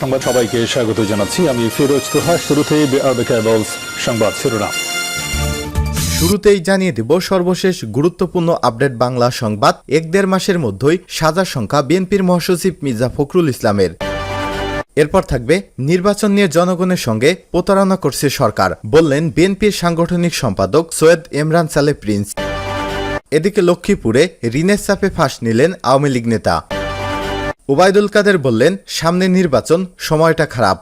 সংবাদ সবাইকে স্বাগত জানাচ্ছি। আমি ফিরোজ তোহা শুরুতেই সংবাদ শিরোনাম। শুরুতেই জানিয়ে দেব, সর্বশেষ গুরুত্বপূর্ণ আপডেট বাংলা সংবাদ। এক দেড় মাসের মধ্যেই সাজার সংখ্যা বিএনপির মহাসচিব মির্জা ফখরুল ইসলামের। এরপর থাকবে নির্বাচন নিয়ে জনগণের সঙ্গে প্রতারণা করছে সরকার, বললেন বিএনপির সাংগঠনিক সম্পাদক সৈয়দ ইমরান সালে প্রিন্স। এদিকে লক্ষ্মীপুরে ঋণের চাপে ফাঁস নিলেন আওয়ামী লীগ নেতা। ওবায়দুল কাদের বললেন, সামনে নির্বাচন, সময়টা খারাপ।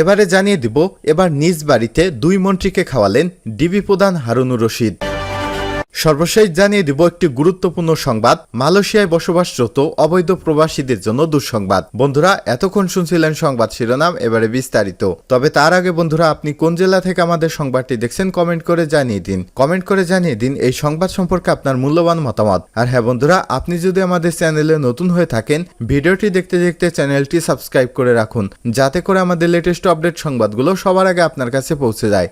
এবারে জানিয়ে দিব, এবার নিজ বাড়িতে দুই মন্ত্রীকে খাওয়ালেন ডিবি প্রধান হারুনুর রশিদ। সর্বশেষ জানিয়ে দিব একটি গুরুত্বপূর্ণ সংবাদ, মালয়েশিয়ায় বসবাসরত অবৈধ প্রবাসীদের জন্য দুঃসংবাদ। বন্ধুরা, এতক্ষণ শুনছিলেন সংবাদ শিরোনাম, এবারে বিস্তারিত। তবে তার আগে বন্ধুরা, আপনি কোন জেলা থেকে আমাদের সংবাদটি দেখছেন কমেন্ট করে জানিয়ে দিন। কমেন্ট করে জানিয়ে দিন এই সংবাদ সম্পর্কে আপনার মূল্যবান মতামত। আর হ্যাঁ বন্ধুরা, আপনি যদি আমাদের চ্যানেলে নতুন হয়ে থাকেন, ভিডিওটি দেখতে দেখতে চ্যানেলটি সাবস্ক্রাইব করে রাখুন, যাতে করে আমাদের লেটেস্ট আপডেট সংবাদগুলো সবার আগে আপনার কাছে পৌঁছে যায়।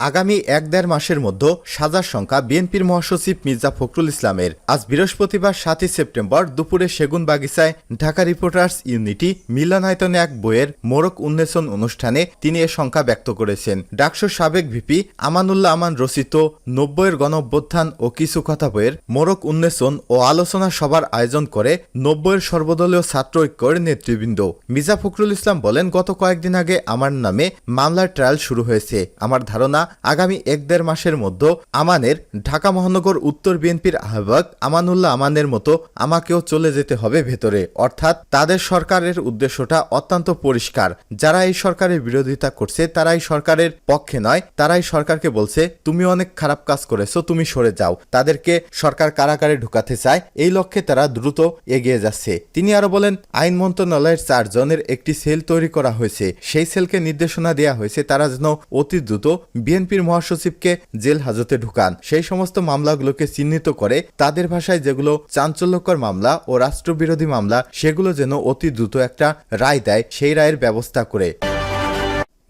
আগামী এক দেড় মাসের মধ্যে সাজার সংখ্যা বিএনপির মহাসচিব মির্জা ফখরুল ইসলামের। আজ বৃহস্পতিবার সাতই সেপ্টেম্বর দুপুরে সেগুন বাগিচায় ঢাকা রিপোর্টার্স ইউনিটি মিলনায়তনে এক বইয়ের মোড়ক উন্মেষণ অনুষ্ঠানে তিনি এ সংখ্যা ব্যক্ত করেছেন। ডাকসুর সাবেক ভিপি আমানুল্লাহ আমান রচিত নব্বইয়ের গণঅভ্যুত্থান ও কিছু কথা বইয়ের মোড়ক উন্মেষণ ও আলোচনা সভার আয়োজন করে নব্বইয়ের সর্বদলীয় ছাত্র ঐক্যের নেতৃবৃন্দ। মির্জা ফখরুল ইসলাম বলেন, গত কয়েকদিন আগে আমার নামে মামলার ট্রায়াল শুরু হয়েছে। আমার ধারণা আগামী এক দেড় মাসের মধ্যে আমানের ঢাকা মহানগর উত্তর বিএনপির আহ্বায়ক আমানুল্লাহ আমানের মতো আমাকেও চলে যেতে হবে ভেতরে। অর্থাৎ তাদের সরকারের উদ্দেশ্যটা অত্যন্ত পরিষ্কার। যারা এই সরকারের বিরোধিতা করছে, তারাই সরকারের পক্ষে নয়, তারাই সরকারকে বলছে, তুমি অনেক খারাপ কাজ করেছ, তুমি সরে যাও। তাদেরকে সরকার কারাগারে ঢুকাতে চায়। এই লক্ষ্যে তারা দ্রুত এগিয়ে যাচ্ছে। তিনি আরও বলেন, আইন মন্ত্রণালয়ের চারজনের একটি সেল তৈরি করা হয়েছে। সেই সেলকে নির্দেশনা দেওয়া হয়েছে। তারা যেন অতি দ্রুত বিএনপির মহাসচিবকে জেল হাজতে ঢুকান। সেই সমস্ত মামলাগুলোকে চিহ্নিত করে তাদের ভাষায় যেগুলো চাঞ্চল্যকর মামলা ও রাষ্ট্রবিরোধী মামলা, সেগুলো যেন অতি দ্রুত একটা রায় দেয়, সেই রায়ের ব্যবস্থা করে।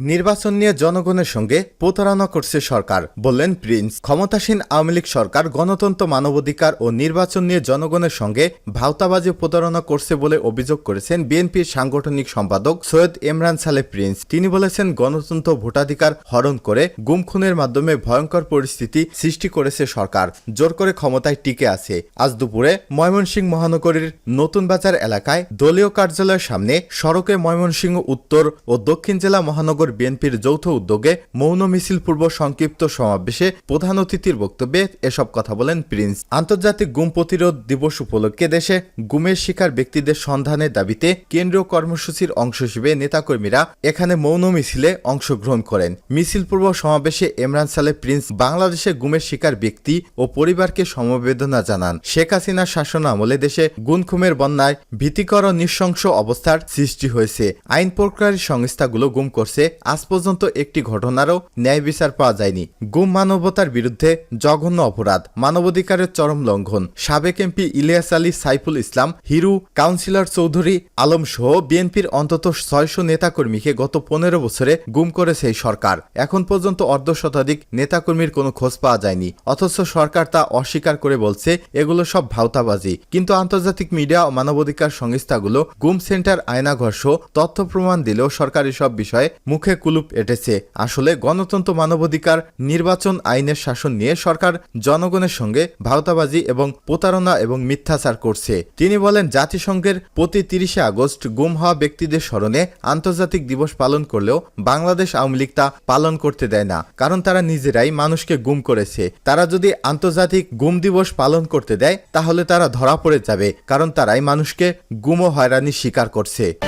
নির্বাচন নিয়ে জনগণের সঙ্গে প্রতারণা করছে সরকার, বললেন প্রিন্স। ক্ষমতাসীন আওয়ামী লীগ সরকার গণতন্ত্র, মানবাধিকার ও নির্বাচন নিয়ে জনগণের সঙ্গে ভাওতাবাজি, প্রতারণা করছে বলে অভিযোগ করেছেন বিএনপির সাংগঠনিক সম্পাদক সৈয়দ ইমরান সালে প্রিন্স। তিনি বলেছেন, গণতন্ত্র ভোটাধিকার হরণ করে গুম খুনের মাধ্যমে ভয়ঙ্কর পরিস্থিতি সৃষ্টি করেছে সরকার, জোর করে ক্ষমতায় টিকে আছে। আজ দুপুরে ময়মনসিংহ মহানগরীর নতুন বাজার এলাকায় দলীয় কার্যালয়ের সামনে সড়কে ময়মনসিংহ উত্তর ও দক্ষিণ জেলা মহানগর বিএনপির যৌথ উদ্যোগে মৌন মিছিল পূর্ব সংক্ষিপ্ত সমাবেশে প্রধান অতিথির বক্তব্যে এসব কথা বলেন প্রিন্স। আন্তর্জাতিক গুম প্রতিরোধ দিবস উপলক্ষে দেশে গুমের শিকার ব্যক্তিদের সন্ধানের দাবিতে কেন্দ্রীয় কর্মসূচির অংশ হিসেবে নেতাকর্মীরা এখানে মৌন মিছিলে অংশগ্রহণ করেন। মিছিল পূর্ব সমাবেশে ইমরান সালে প্রিন্স বাংলাদেশে গুমের শিকার ব্যক্তি ও পরিবারকে সমবেদনা জানান। শেখ হাসিনার শাসন আমলে দেশে গুণ খুমের বন্যায় ভীতিকর নৃশংস অবস্থার সৃষ্টি হয়েছে। আইন প্রক্রিয়ার সংস্থাগুলো গুম করছে আজ পর্যন্ত একটি ঘটনারও ন্যায় বিচার পাওয়া যায়নি। গুম মানবতার বিরুদ্ধে জঘন্য অপরাধ। মানবাধিকারের চরম লঙ্ঘন। সাবেক এমপি ইলিয়াস আলী সাইফুল ইসলাম, হিরু, কাউন্সিলর চৌধুরী আলম সহ বিএনপির অন্তত ছয়শো নেতাকর্মীকে গত পনেরো বছরে গুম করেছে এই সরকার। এখন পর্যন্ত অর্ধ শতাধিক নেতাকর্মীর কোনো খোঁজ পাওয়া যায়নি। অথচ সরকার তা অস্বীকার করে বলছে, এগুলো সব ভাওতাবাজি। কিন্তু আন্তর্জাতিক মিডিয়া ও মানবাধিকার সংস্থাগুলো গুম সেন্টার আয়নাঘর সহ তথ্য প্রমাণ দিলেও সরকারি সব বিষয়ে মুখে কুলুপ এটেছে। আসলে গণতন্ত্র মানবাধিকার নির্বাচন আইনের শাসন নিয়ে সরকার জনগণের সঙ্গে ভাওতাবাজি এবং প্রতারণা এবং মিথ্যাচার করছে। তিনি বলেন, জাতিসংঘের প্রতি তিরিশে আগস্ট গুম হওয়া ব্যক্তিদের স্মরণে আন্তর্জাতিক দিবস পালন করলেও বাংলাদেশ আওয়ামী লীগ তা পালন করতে দেয় না। কারণ তারা নিজেরাই মানুষকে গুম করেছে। তারা যদি আন্তর্জাতিক গুম দিবস পালন করতে দেয়, তাহলে তারা ধরা পড়ে যাবে। কারণ তারাই মানুষকে গুম ও হয়রানির শিকার করছে।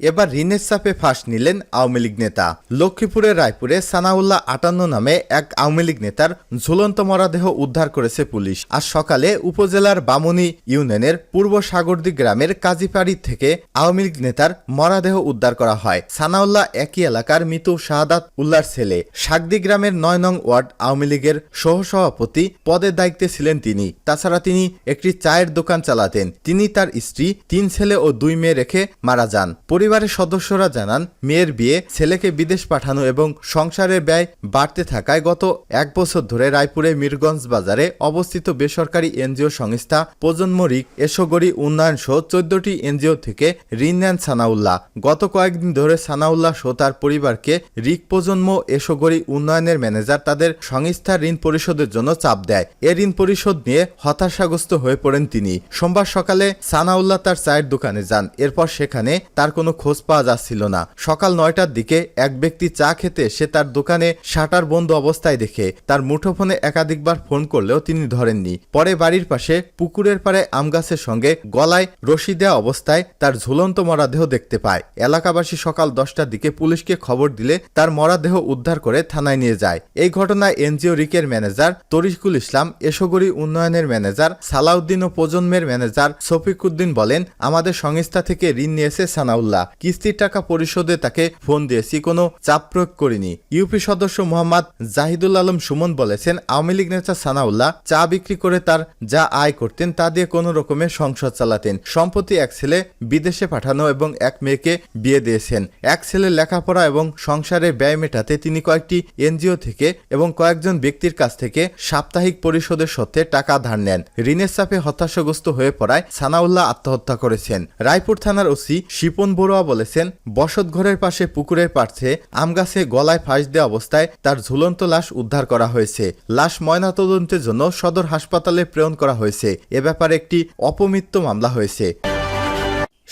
এবার ঋণের চাপে ফাঁস নিলেন আওয়ামী লীগ নেতা। লক্ষ্মীপুরের রায়পুরে সানাউল্লাহ আটান্ন নামে এক আওয়ামী লীগ নেতার ঝুলন্ত মরাদেহ উদ্ধার করেছে পুলিশ। আজ সকালে উপজেলার বামুনি ইউনিয়নের পূর্ব সাগরদি গ্রামের কাজীপাড়ি থেকে আওয়ামী লীগ নেতার মরাদেহ উদ্ধার করা হয়। সানাউল্লাহ একই এলাকার মৃত শাহাদাত উল্লার ছেলে। শাকদি গ্রামের নয় নং ওয়ার্ড আওয়ামী লীগের সহসভাপতি পদের দায়িত্বে ছিলেন তিনি। তাছাড়া তিনি একটি চায়ের দোকান চালাতেন। তিনি তার স্ত্রী, তিন ছেলে ও দুই মেয়ে রেখে মারা যান। পরিবার পরিবারের সদস্যরা জানান, মেয়ের বিয়ে, ছেলেকে বিদেশ পাঠানো এবং সংসারের ব্যয় বাড়তে থাকায় গত এক বছর ধরে রায়পুরে মিরগঞ্জ বাজারে অবস্থিত বেসরকারি এনজিও সংস্থা প্রজন্ম রিক এসোগরি উন্নয়ন সহ চোদ্দটি এনজিও থেকে ঋণ নেন সানাউল্লাহ। গত কয়েকদিন ধরে সানাউল্লাহ সহ তার পরিবারকে রিক প্রজন্ম এসোগরি উন্নয়নের ম্যানেজার তাদের সংস্থার ঋণ পরিশোধের জন্য চাপ দেয়। এ ঋণ পরিশোধ নিয়ে হতাশাগ্রস্ত হয়ে পড়েন তিনি। সোমবার সকালে সানাউল্লাহ তার চায়ের দোকানে যান। এরপর সেখানে তার কোনো খোঁজ পাওয়া যাচ্ছিল না। সকাল নয়টার দিকে এক ব্যক্তি চা খেতে সে তার দোকানে শাটার বন্ধ অবস্থায় দেখে, তার মুঠোফোনে একাধিকবার ফোন করলেও তিনি ধরেননি। পরে বাড়ির পাশে পুকুরের পাড়ে আম গাছের সঙ্গে গলায় রশি দেওয়া অবস্থায় তার ঝুলন্ত মরাদেহ দেখতে পায়। এলাকাবাসী সকাল দশটার দিকে পুলিশকে খবর দিলে তার মরাদেহ উদ্ধার করে থানায় নিয়ে যায়। এই ঘটনায় এনজিও রিকের ম্যানেজার তরিকুল ইসলাম, এসোগরি উন্নয়নের ম্যানেজার সালাউদ্দিন ও প্রজন্মের ম্যানেজার শফিকুদ্দিন বলেন, আমাদের সংস্থা থেকে ঋণ নিয়েছে সানাউল্লাহ। কিস্তির টাকা পরিশোধে তাকে ফোন দিয়েছি, কোনো চাপ প্রয়োগ করিনি। ইউপি সদস্য মোহাম্মদ জাহিদুল আলম সুমন বলেছেন, আওয়ামী লীগ নেতা সানাউল্লাহ চা বিক্রি করে তার যা আয় করতেন তা দিয়ে কোনো রকমের সংসার চালাতেন। সম্প্রতি এক ছেলে বিদেশে পাঠানো এবং এক মেয়েকে বিয়ে দিয়েছেন। এক ছেলে লেখাপড়া এবং সংসারের ব্যয় মেটাতে তিনি কয়েকটি এনজিও থেকে এবং কয়েকজন ব্যক্তির কাছ থেকে সাপ্তাহিক পরিশোধের সত্ত্বে টাকা ধার নেন। ঋণের চাপে হতাশাগ্রস্ত হয়ে পড়ায় সানাউল্লাহ আত্মহত্যা করেছেন। রায়পুর থানার ওসি শিপন বড়ুয়া বলেছেন, বসত ঘরের পাশে পুকুরের পার্থে আমগাছে গলায় ফাঁস দেওয়া অবস্থায় তার ঝুলন্ত লাশ উদ্ধার করা হয়েছে। লাশ ময়নাতদন্তের জন্য সদর হাসপাতালে প্রেরণ করা হয়েছে। এ ব্যাপারে একটি অপমৃত্যু মামলা হয়েছে।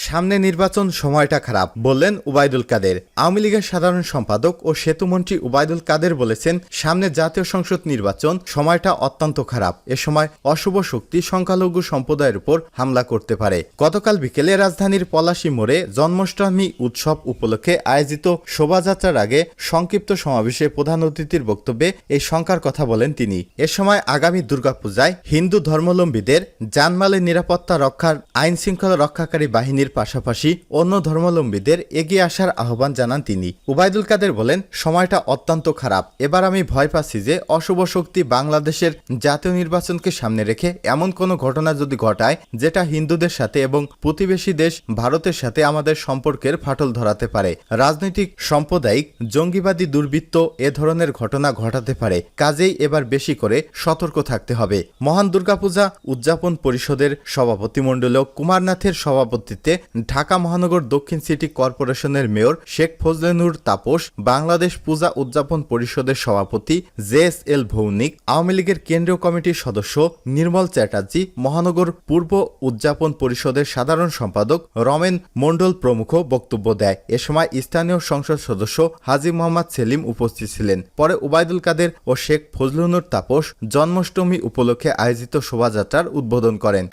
সামনে নির্বাচন সময়টা খারাপ, বললেন উবায়দুল কাদের। আওয়ামী লীগের সাধারণ সম্পাদক ও সেতুমন্ত্রী উবায়দুল কাদের বলেছেন, সামনে জাতীয় সংসদ নির্বাচন, সময়টা অত্যন্ত খারাপ। এ সময় অশুভ শক্তি সংখ্যালঘু সম্প্রদায়ের উপর হামলা করতে পারে। গতকাল বিকেলে রাজধানীর পলাশী মোড়ে জন্মাষ্টমী উৎসব উপলক্ষে আয়োজিত শোভাযাত্রার আগে সংক্ষিপ্ত সমাবেশে প্রধান অতিথির বক্তব্যে এই শঙ্কার কথা বলেন তিনি। এ সময় আগামী দুর্গাপূজায় হিন্দু ধর্মাবলম্বীদের জানমালের নিরাপত্তা রক্ষার আইন শৃঙ্খলা রক্ষাকারী বাহিনীর পাশাপাশি অন্য ধর্মাবলম্বীদের এগিয়ে আসার আহ্বান জানান তিনি। উবায়দুল কাদের বলেন, সময়টা অত্যন্ত খারাপ। এবার আমি ভয় পাচ্ছি যে অশুভ শক্তি বাংলাদেশের জাতীয় নির্বাচনকে সামনে রেখে এমন কোনো ঘটনা যদি ঘটায়, যেটা হিন্দুদের সাথে এবং প্রতিবেশী দেশ ভারতের সাথে আমাদের সম্পর্কের ফাটল ধরাতে পারে। রাজনৈতিক, সাম্প্রদায়িক, জঙ্গিবাদী দুর্বৃত্ত এ ধরনের ঘটনা ঘটাতে পারে। কাজেই এবার বেশি করে সতর্ক থাকতে হবে। মহান দুর্গাপূজা উদযাপন পরিষদের সভাপতিমণ্ডলীয় কুমারনাথের সভাপতিত্বে ঢাকা মহানগর দক্ষিণ সিটি কর্পোরেশনের মেয়র শেখ ফজলেনুর তাপস, বাংলাদেশ পূজা উদযাপন পরিষদের সভাপতি J S L Bhaumik, Awami লীগের কেন্দ্রীয় কমিটির সদস্য নির্মল চ্যাটার্জি, মহানগর পূর্ব উদযাপন পরিষদের সাধারণ সম্পাদক রমেন মণ্ডল প্রমুখ বক্তব্য দেয়। এ সময় স্থানীয় সংসদ সদস্য হাজি মোহাম্মদ সেলিম উপস্থিত ছিলেন। পরে উবায়দুল কাদের ও শেখ ফজলুনুর তাপস জন্মাষ্টমী উপলক্ষে আয়োজিত শোভাযাত্রার উদ্বোধন করেন।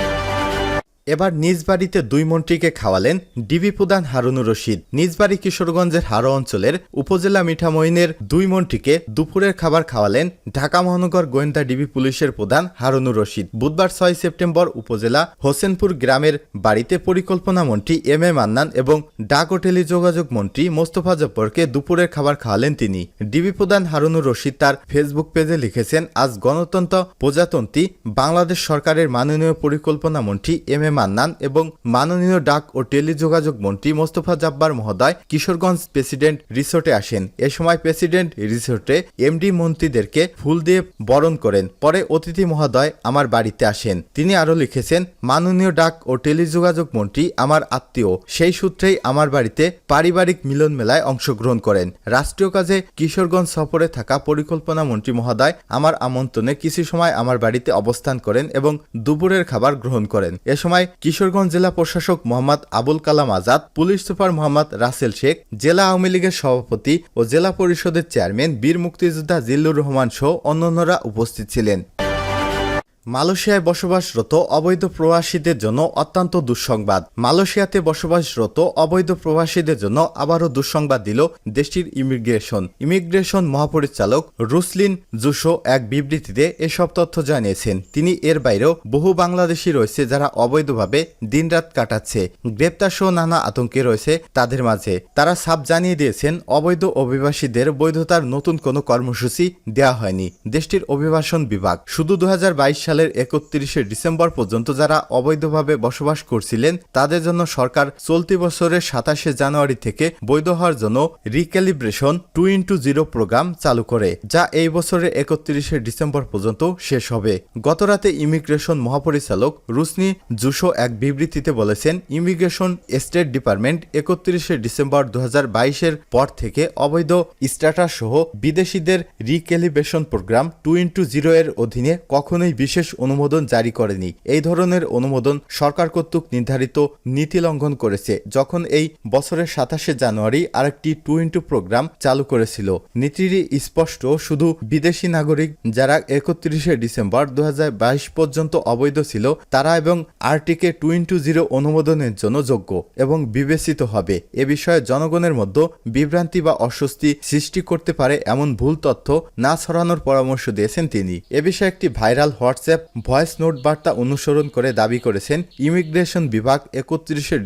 এবার নিজ বাড়িতে দুই মন্ত্রীকে খাওয়ালেন ডিবি প্রধান হারুনুর রশিদ। নিজ বাড়ি কিশোরগঞ্জের হারো অঞ্চলের উপজেলা মিঠামইনের দুই মন্ত্রীকে দুপুরের খাবার খাওয়ালেন ঢাকা মহানগর গোয়েন্দা ডিবি পুলিশের প্রধান হারুনুর রশিদ। বুধবার ছয় সেপ্টেম্বর উপজেলা হোসেনপুর গ্রামের বাড়িতে পরিকল্পনা মন্ত্রী এম এ মান্নান এবং ডাক ও টেলিযোগাযোগ মন্ত্রী মোস্তফা জব্বরকে দুপুরের খাবার খাওয়ালেন তিনি। ডিবি প্রধান হারুনুর রশিদ তার ফেসবুক পেজে লিখেছেন, আজ গণতন্ত্র প্রজাতন্ত্রী বাংলাদেশ সরকারের মাননীয় পরিকল্পনা মন্ত্রী এম এ মান্নান এবং মাননীয় ডাক ও টেলিযোগাযোগ মন্ত্রী মোস্তফা জাব্বার মহোদয় কিশোরগঞ্জ প্রেসিডেন্ট রিসোর্টে আসেন। এ সময় প্রেসিডেন্ট রিসোর্টে এমডি মন্ত্রীদেরকে ফুল দিয়ে বরণ করেন। পরে অতিথি মহোদয় আমার বাড়িতে আসেন। তিনি আরও লিখেছেন, মাননীয় ডাক ও টেলিযোগাযোগ মন্ত্রী আমার আত্মীয়। সেই সূত্রেই আমার বাড়িতে পারিবারিক মিলন মেলায় অংশগ্রহণ করেন। রাষ্ট্রীয় কাজে কিশোরগঞ্জ সফরে থাকা পরিকল্পনা মন্ত্রী মহোদয় আমার আমন্ত্রণে কিছু সময় আমার বাড়িতে অবস্থান করেন এবং দুপুরের খাবার গ্রহণ করেন। এ সময় কিশোরগঞ্জ জেলা প্রশাসক মোহাম্মদ আবুল কালাম আজাদ, পুলিশ সুপার মোহাম্মদ রাসেল শেখ, জেলা আওয়ামী লীগের সভাপতি ও জেলা পরিষদের চেয়ারম্যান বীর মুক্তিযোদ্ধা জিল্লুর রহমান সহ অন্যান্যরা উপস্থিত ছিলেন। মালয়েশিয়ায় বসবাসরত অবৈধ প্রবাসীদের জন্য অত্যন্ত দুঃসংবাদ। মালয়েশিয়াতে বসবাসরত অবৈধ প্রবাসীদের জন্য আবারও দুঃসংবাদ দিল দেশটির ইমিগ্রেশন। ইমিগ্রেশন মহাপরিচালক রুসলিন জুসো এক বিবৃতিতে এসব তথ্য জানিয়েছেন। তিনি এর বাইরেও বহু বাংলাদেশি রয়েছে যারা অবৈধভাবে দিনরাত কাটাচ্ছে। গ্রেপ্তার সহ নানা আতঙ্কে রয়েছে তাদের মাঝে। তারা সাপ জানিয়ে দিয়েছেন, অবৈধ অভিবাসীদের বৈধতার নতুন কোনো কর্মসূচি দেওয়া হয়নি। দেশটির অভিবাসন বিভাগ। শুধু দু সালে সালের একত্রিশে ডিসেম্বর পর্যন্ত যারা অবৈধভাবে বসবাস করছিলেন, তাদের জন্য সরকার চলতি বছরের সাতাশে জানুয়ারি থেকে বৈধ হওয়ার জন্য recalibration two into zero program চালু করে, যা এই বছরের একত্রিশে ডিসেম্বর পর্যন্ত শেষ হবে। গতরাতে ইমিগ্রেশন মহাপরিচালক রুসনি জুসো এক বিবৃতিতে বলেছেন ইমিগ্রেশন স্টেট ডিপার্টমেন্ট একত্রিশে ডিসেম্বর দু এর পর থেকে অবৈধ স্ট্যাটাস সহ বিদেশিদের recalibration program two into zero এর অধীনে কখনোই বিশেষ অনুমোদন জারি করেনি। এই ধরনের অনুমোদন সরকার কর্তৃক নির্ধারিত নীতি লঙ্ঘন করেছে, যখন এই বছরের সাতাশে জানুয়ারি আরেকটি টু ইন্টু প্রোগ্রাম চালু করেছিল। নীতিটি স্পষ্ট, শুধু বিদেশি নাগরিক যারা একত্রিশে ডিসেম্বর দু হাজার বাইশ পর্যন্ত অবৈধ ছিল, তারা এবং আরটিকে টু ইন্টু জিরো অনুমোদনের জন্য যোগ্য এবং বিবেচিত হবে। এ বিষয়ে জনগণের মধ্যে বিভ্রান্তি বা অস্বস্তি সৃষ্টি করতে পারে এমন ভুল তথ্য না ছড়ানোর পরামর্শ দিয়েছেন তিনি। এ বিষয়ে একটি ভাইরাল হোয়াটসঅ্যাপ ভয়েস নোট বার্তা অনুসরণ করে দাবি করেছেন ইমিগ্রেশন বিভাগ একত্রিশে